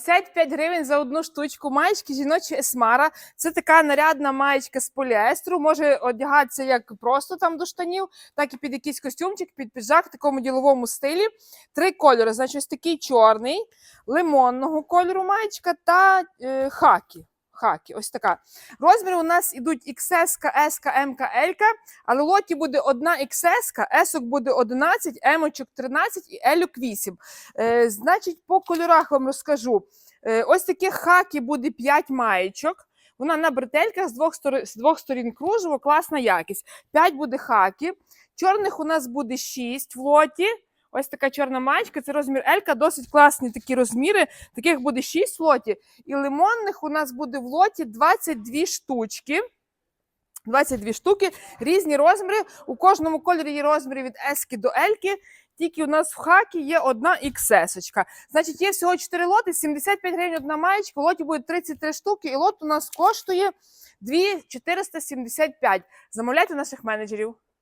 55 гривень за одну штучку маєчки жіночі есмара. Це така нарядна маєчка з поліестру. Може одягатися як просто там до штанів, так і під якийсь костюмчик, під піджак в такому діловому стилі. Три кольори. Значить, такий чорний, лимонного кольору маєчка та е, хакі. Хакі, ось така. Розміри у нас ідуть XS, S, M, L, але лоті буде одна XS, S буде 11, M 13 і L 8. Е, значить, по кольорах вам розкажу. Е, ось таких хакі буде 5 маєчок. Вона на бретельках з двох, стори- з двох сторін кружево, класна якість. 5 буде хакі. Чорних у нас буде 6 в лоті. Ось така чорна маєчка, це розмір L, досить класні такі розміри. Таких буде 6 в лоті. І лимонних у нас буде в лоті 22 штучки. 22 штуки, різні розміри. У кожному кольорі є розміри від S до L. Тільки у нас в хакі є одна XS. Значить, є всього 4 лоти, 75 гривень одна маєчка, в лоті буде 33 штуки, і лот у нас коштує 2 475. Замовляйте наших менеджерів.